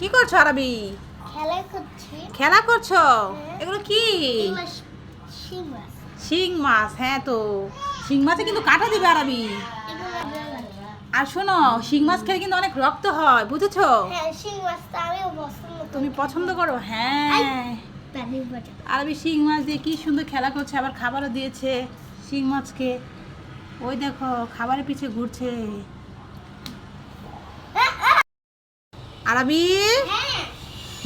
কি করছ আরবি? খেলা করছি। খেলা করছ? হ্যাঁ। এগুলো কি? শিং মাছ। হ্যাঁ তো। শিং মাছে কিন্তু কাটা দিবে আরবি। আর শোনো শিং মাছ খেলে কিন্তু অনেক রক্ত হয় বুঝেছ? হ্যাঁ তুমি পছন্দ করো হ্যাঁ। আরবি শিং মাছ দিয়ে কি সুন্দর খেলা করছে আবার খাবারও দিয়েছে শিং মাছকে। ওই দেখো খাবারের পিছে ঘুরছে। আরবি? হ্যাঁ।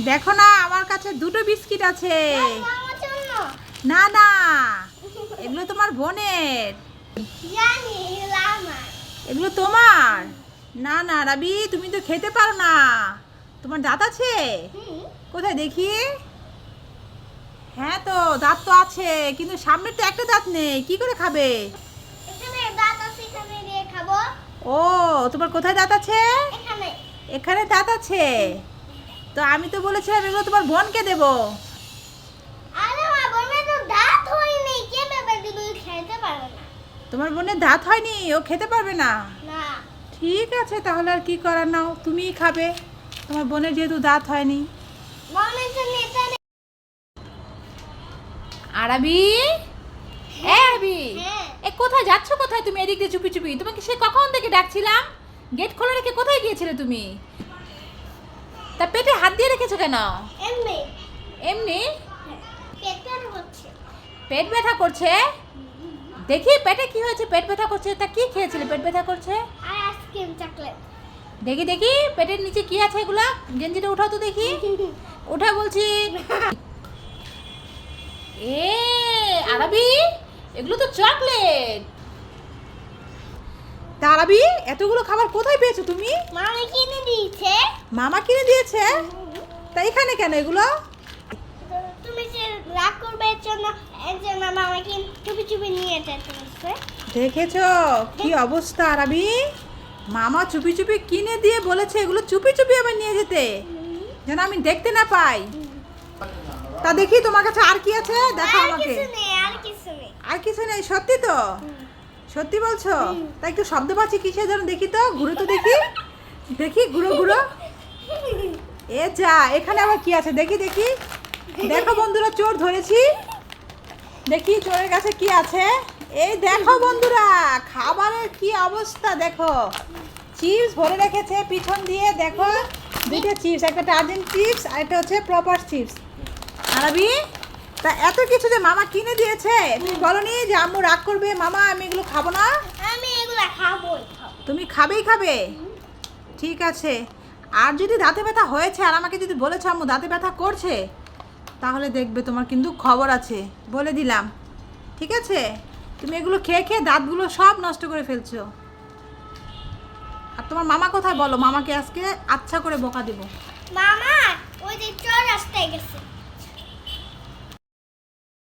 দেখো না আমার কাছে দুটো বিস্কিট আছে। না না। এগুলো তোমার বোনের। এগুলো তোমার? না না রাবি তুমি তো খেতে পারো না। তোমার দাঁত আছে? কোথায় দেখি? হ্যাঁ তো দাঁত তো আছে কিন্তু সামনের তো একটা দাঁত নেই কি করে খাবে? ও তোমার কোথায় দাঁত আছে? এখানে দাঁত আছে। তো আমি তো বলেছিলাম এগুলো তোমার বোনকে দেব। তোমার বোনের দাঁত হয়নি? ও খেতে পারবে না? না। ঠিক আছে তাহলে আর কি করার? নাও তুমিই খাবে। তোমার বোনের যেহেতু দাঁত হয়নি। মনের জন্য এটা নে- এ আরবি হ্যাঁ। এ কোথায় যাচ্ছ কোথায় তুমি? এদিক দিয়ে চুপি চুপি। তোমাকে সে কখন থেকে ডাকছিলাম? গেট খোলা রেখে কোথায় গিয়েছিলে তুমি? তা পেটে হাত দিয়ে রেখেছো কেন? এমনি। এমনি? পেট ব্যথা করছে। দেখি পেটে কি হয়েছে পেট ব্যথা করছে তা কি খেয়েছিলে পেট ব্যথা করছে? আর আইসক্রিম চকলেট। দেখি দেখি পেটের নিচে কি আছে এগুলা? গেঞ্জিটা উঠাও তো দেখি। উঠা বলছি। এ আরবি? এগুলো তো চকলেট। তা আরবি এতগুলো খাবার কোথায় পেয়েছ তুমি? মামি কিনে দিয়েছে। মামা কিনে দিয়েছে? তা এখানে কেন এগুলো? তুমি যে রাগ করবে এর জন্য এর জন্য মামা কিন চুপি চুপি নিয়ে যেতে দেখেছ কি অবস্থা আরবি মামা চুপি চুপি কিনে দিয়ে বলেছে এগুলো চুপি চুপি আবার নিয়ে যেতে। যেন আমি দেখতে না পাই। তা দেখি তোমার কাছে আর কি আছে? দেখো আমাকে। আর কিছু নেই। আর কিছু নেই সত্যি তো? সত্যি বলছো? তাই একটু শব্দ পাচ্ছি কিসের জন্য? দেখি তো ঘুরে তো দেখি। দেখি ঘুরো ঘুরো। এ যা এখানে আবার কি আছে? দেখি দেখি। দেখো বন্ধুরা চোর ধরেছি। দেখি চোরের কাছে কি আছে? এই দেখো বন্ধুরা খাবারের কি অবস্থা দেখো। চিপস ভরে রেখেছে পিছন দিয়ে দেখো। দুইটা চিপস একটা টার্জেন চিপস আর একটা হচ্ছে প্রপার চিপস। আরবি তা এত কিছু যে মামা কিনে দিয়েছে তুমি বলনি যে আম্মু রাগ করবে? মামা আমি এগুলো খাব না। আমি এগুলো খাব তুমি খাবেই খাবে। ঠিক আছে। আর যদি দাঁতে ব্যথা হয়েছে আর আমাকে যদি বলেছ আম্মু দাঁতে ব্যথা করছে তাহলে দেখবে তোমার কিন্তু খবর আছে। বলে দিলাম। ঠিক আছে? তুমি এগুলো খেয়ে খেয়ে দাঁতগুলো সব নষ্ট করে ফেলছো। আর তোমার মামা কোথায় বলো? মামাকে আজকে আচ্ছা করে বকা দেবো। মামা ওই যে চোর রাস্তায় গেছে।